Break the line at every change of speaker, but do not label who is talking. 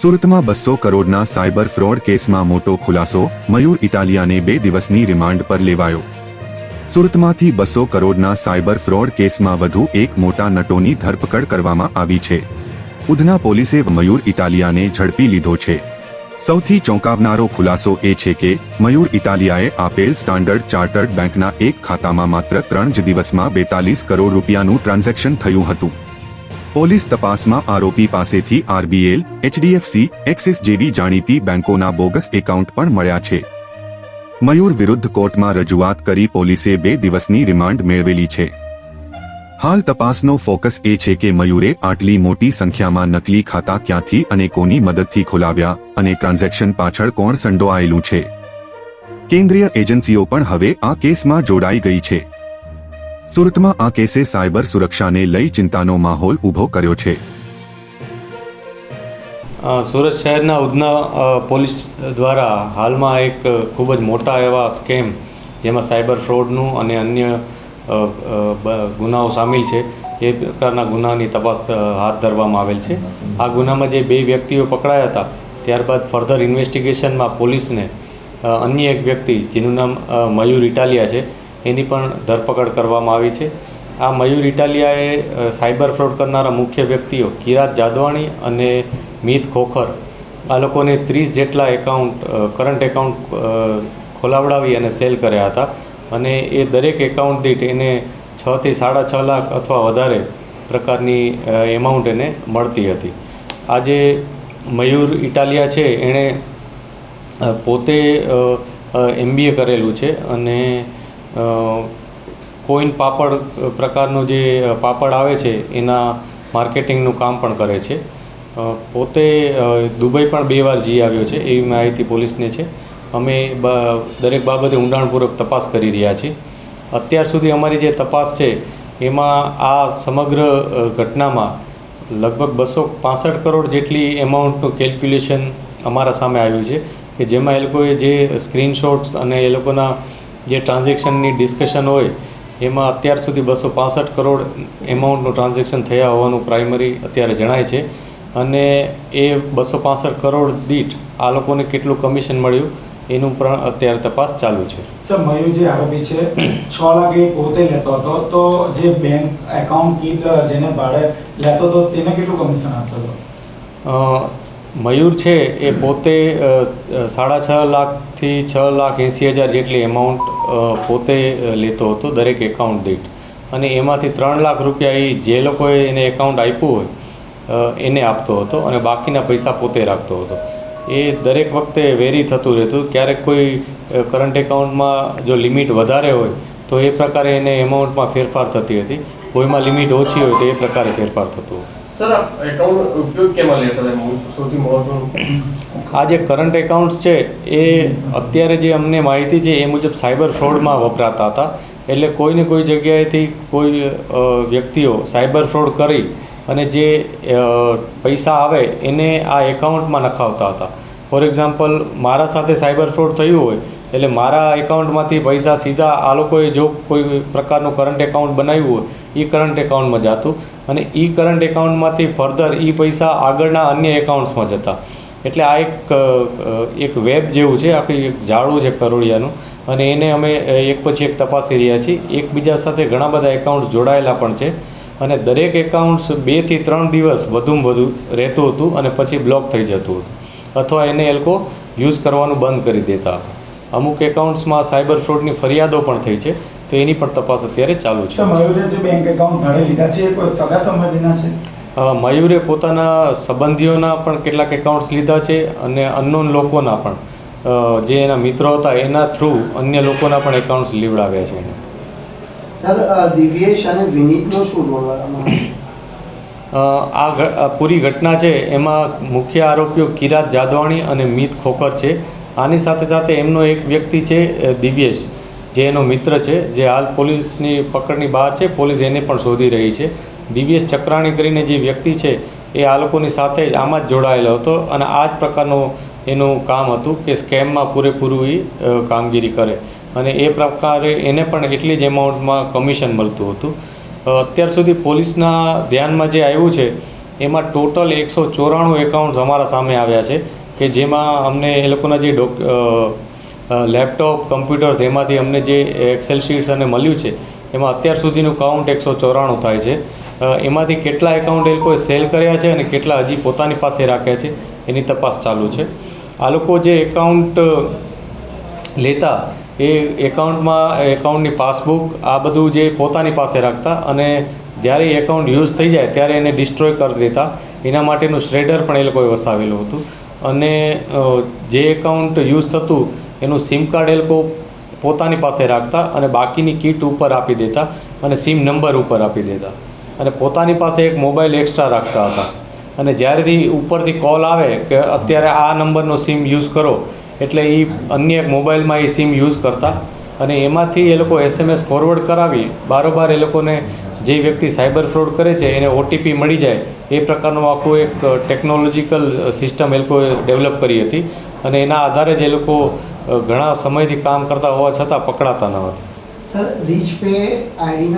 સુરતમાં બસો કરોડના સાયબર ફ્રોડ કેસમાં મોટો ખુલાસો, મયુર ઇટાલિયાને બે દિવસની રિમાન્ડ પર લેવાયો. સુરતમાંથી બસો કરોડના સાયબર ફ્રોડ કેસમાં વધુ એક મોટા નટોની ધરપકડ કરવામાં આવી છે. ઉધના પોલીસે મયુર ઇટાલિયાને ઝડપી લીધો છે. સૌથી ચોંકાવનારો ખુલાસો એ છે કે, મયુર ઇટાલિયાએ આપેલ સ્ટાન્ડર્ડ ચાર્ટર્ડ બેંકના એક ખાતામાં માત્ર ત્રણ જ દિવસમાં બેતાલીસ કરોડ રૂપિયાનું ટ્રાન્ઝેક્શન થયું હતું. પોલીસ તપાસમાં આરોપી પાસેથી આરબીએલ, એચડીએફસી, એક્સિસ જેવી જાણીતી બેંકોના બોગસ એકાઉન્ટ પણ મળ્યા છે. મયુર વિરુદ્ધ કોર્ટમાં રજૂઆત કરી પોલીસે બે દિવસની રિમાન્ડ મેળવેલી છે. હાલ તપાસનો ફોકસ એ છે કે મયુરે આટલી મોટી સંખ્યામાં નકલી ખાતા ક્યાંથી અને કોની મદદથી ખોલાવ્યા અને ટ્રાન્ઝેક્શન પાછળ કોણ સંડોવાયેલું છે. કેન્દ્રીય એજન્સીઓ પણ હવે આ કેસમાં જોડાઈ ગઈ છે. સુરતમાં આ કેસે સાયબર સુરક્ષાને લઈ ચિંતાનો માહોલ ઊભો કર્યો છે.
સુરત શહેરના ઉધના પોલીસ દ્વારા હાલમાં એક ખૂબ જ મોટા એવા સ્કેમ જેમાં સાયબર ફ્રોડનું અને અન્ય ગુનાઓ સામેલ છે, એ પ્રકારના ગુનાની તપાસ હાથ ધરવામાં આવેલ છે. આ ગુનામાં જે બે વ્યક્તિઓ પકડાયા હતા, ત્યારબાદ ફર્ધર ઇન્વેસ્ટિગેશનમાં પોલીસને અન્ય એક વ્યક્તિ, જેનું નામ મયુર ઇટાલિયા છે એની પણ ધરપકડ કરવામાં આવી છે. આ મયુર ઇટાલિયાએ સાયબર ફ્રોડ કરનારા મુખ્ય વ્યક્તિઓ કિરાત જાદવાણી અને મીત ખોખર, આ લોકોને ત્રીસ જેટલા એકાઉન્ટ કરંટ એકાઉન્ટ ખોલાવડાવી અને સેલ કર્યા હતા. અને એ દરેક એકાઉન્ટ દીઠ એને છથી સાડા છ લાખ અથવા વધારે પ્રકારની એમાઉન્ટ એને મળતી હતી. આજે મયુર ઇટાલિયા છે, એણે પોતે એમબીએ કરેલું છે અને કોઈન પાપડ પ્રકારનું જે પાપડ આવે છે, એના માર્કેટિંગનું કામ પણ કરે છે. પોતે દુબઈ પણ બે વાર જઈ આવ્યો છે, એવી માહિતી પોલીસને છે. અમે દરેક બાબતે ઊંડાણપૂર્વક તપાસ કરી રહ્યા છીએ. અત્યાર સુધી અમારી જે તપાસ છે, એમાં આ સમગ્ર ઘટનામાં લગભગ બસો પાસઠ કરોડ જેટલી એમાઉન્ટનું કેલ્ક્યુલેશન અમારા સામે આવ્યું છે, કે જેમાં એ લોકોએ જે સ્ક્રીનશોટ્સ અને એ લોકોના જે ટ્રાન્ઝેક્શનની ડિસ્કશન હોય એમાં અત્યાર સુધી બસો પાસઠ કરોડ એમાઉન્ટનું ટ્રાન્ઝેક્શન થયા હોવાનું પ્રાઇમરી અત્યારે જણાય છે. અને એ બસો પાસઠ કરોડ દીઠ આ લોકોને કેટલું કમિશન મળ્યું એનું પણ અત્યારે તપાસ ચાલુ છે.
સર મયુર જે આરોપી છે છ લાખ એ પોતે લેતો હતો. તો જે બેંક એકાઉન્ટ કીટ જેને ભાડે લેતો હતો તેને કેટલું કમિશન આપતો હતો?
મયુર છે એ પોતે સાડા છ લાખથી છ લાખ એંસી હજાર જેટલી એમાઉન્ટ પોતે લેતો હતો દરેક એકાઉન્ટ દીઠ. અને એમાંથી ત્રણ લાખ રૂપિયા એ જે લોકોએ એને એકાઉન્ટ આપ્યું હોય એને આપતો હતો અને બાકીના પૈસા પોતે રાખતો હતો. એ દરેક વખતે વેરી થતું રહેતું. ક્યારેક કોઈ કરંટ એકાઉન્ટમાં જો લિમિટ વધારે હોય, તો એ પ્રકારે એને એમાઉન્ટમાં ફેરફાર થતી હતી. કોઈમાં લિમિટ ઓછી હોય તો એ પ્રકારે ફેરફાર થતો
સર આ
જે કરંટ એકાઉન્ટ્સ છે, એ અત્યારે જે અમને માહિતી છે, એ મુજબ સાયબર ફ્રોડમાં વપરાતા હતા. એટલે કોઈને કોઈ જગ્યાએથી કોઈ વ્યક્તિઓ સાયબર ફ્રોડ કરી અને જે પૈસા આવે, એને આ એકાઉન્ટમાં નખાવતા હતા. ફોર એક્ઝામ્પલ મારા સાથે સાયબર ફ્રોડ થયું હોય એટલે મારા એકાઉન્ટમાંથી પૈસા સીધા આ લોકોએ જો કોઈ પ્રકારનું કરંટ એકાઉન્ટ બનાવ્યું હોય એ કરંટ એકાઉન્ટમાં જતું અને એ કરંટ એકાઉન્ટમાંથી ફર્ધર એ પૈસા આગળના અન્ય એકાઉન્ટ્સમાં જતા. એટલે આ એક એક વેબ જેવું છે, આખી એક જાળું છે કરોળિયાનું અને એને અમે એક પછી એક તપાસી રહ્યા છીએ. એકબીજા સાથે ઘણા બધા એકાઉન્ટ્સ જોડાયેલા પણ છે અને દરેક એકાઉન્ટ્સ બેથી ત્રણ દિવસ વધુમાં વધુ રહેતું હતું અને પછી બ્લોક થઈ જતું હતું. અથવા એને એ લોકો યુઝ કરવાનું બંધ કરી દેતા હતા. અમુક એકાઉન્ટ્સમાં સાયબર ફ્રોડની ફરિયાદો પણ થઈ છે તો એની પણ તપાસ અત્યારે ચાલુ છે.
મયુરે જે બેંક એકાઉન્ટ ભાડે લીધા છે એ કોઈ સગા સંબંધીના છે?
અ, મયુરે પોતાના સંબંધીઓના પણ કેટલાક એકાઉન્ટ્સ લીધા છે અને અનનોન લોકોના પણ. જે એના મિત્રો હતા એના થ્રુ અન્ય લોકોના પણ એકાઉન્ટ્સ લીવડાવ્યા છે એને.
સર દિવ્યેશ અને વિનીતનો શું રોલ
આ આ પૂરી ઘટના છે એમાં મુખ્ય આરોપીઓ કિરાત જાદવાણી અને મિત ખોખર છે. આની સાથે સાથે એમનો એક વ્યક્તિ છે દિવ્યેશ, જે એનો મિત્ર છે, જે હાલ પોલીસની પકડની બહાર છે, પોલીસ એને પણ શોધી રહી છે. દિવ્યેશ ચક્રાણી કરીને જે વ્યક્તિ છે, એ આ લોકોની સાથે આમાં જ જોડાયેલો હતો અને આ જ પ્રકારનું એનું કામ હતું કે સ્કેમમાં પૂરેપૂરું એ કામગીરી કરે. અને એ પ્રકારે એને પણ એટલી જ એમાઉન્ટમાં કમિશન મળતું હતું. અત્યાર સુધી પોલીસના ધ્યાનમાં જે આવ્યું છે, એમાં ટોટલ એકસો ચોરાણું એકાઉન્ટ્સ અમારા સામે આવ્યા છે. કે જેમાં અમને એ લોકોના જે ડોક લેપટોપ કમ્પ્યુટર્સ એમાંથી અમને જે એક્સેલ શીટ્સ અને મળ્યું છે, એમાં અત્યાર સુધીનું કાઉન્ટ એકસો ચોરાણું થાય છે. એમાંથી કેટલા એકાઉન્ટ એ લોકોએ સેલ કર્યા છે અને કેટલા હજી પોતાની પાસે રાખ્યા છે, એની તપાસ ચાલુ છે. આ લોકો જે એકાઉન્ટ લેતા, એ એકાઉન્ટમાં એકાઉન્ટની પાસબુક આ બધું જે પોતાની પાસે રાખતા અને જ્યારે એકાઉન્ટ યુઝ થઈ જાય ત્યારે એને ડિસ્ટ્રોય કરી દેતા. એના માટેનું શ્રેડર પણ એ લોકોએ વસાવેલું હતું. અને જે એકાઉન્ટ યુઝ થતું એનું સિમ કાર્ડ એ લોકો પોતાની પાસે રાખતા અને બાકીની કીટ ઉપર આપી દેતા અને સિમ નંબર ઉપર આપી દેતા. અને પોતાની પાસે એક મોબાઈલ એક્સ્ટ્રા રાખતા હતા. અને જ્યારેથી ઉપરથી કોલ આવે કે અત્યારે આ નંબરનો સિમ યુઝ કરો, એટલે એ અન્ય એક મોબાઈલમાં એ સિમ યુઝ કરતા. અને એમાંથી એ લોકો એસએમએસ ફોરવર્ડ કરાવી. બારોબાર એ લોકોને જે વ્યક્તિ સાયબર ફ્રોડ કરે છે, એને ઓટીપી મળી જાય, એ પ્રકારનું આખું એક ટેકનોલોજીકલ સિસ્ટમ એ લોકોએ ડેવલપ કરી હતી. અને એના આધારે જ એ લોકો ઘણા સમયથી કામ કરતા હોવા છતાં પકડાતા ન હતા.
Sir rich pay આઈડીના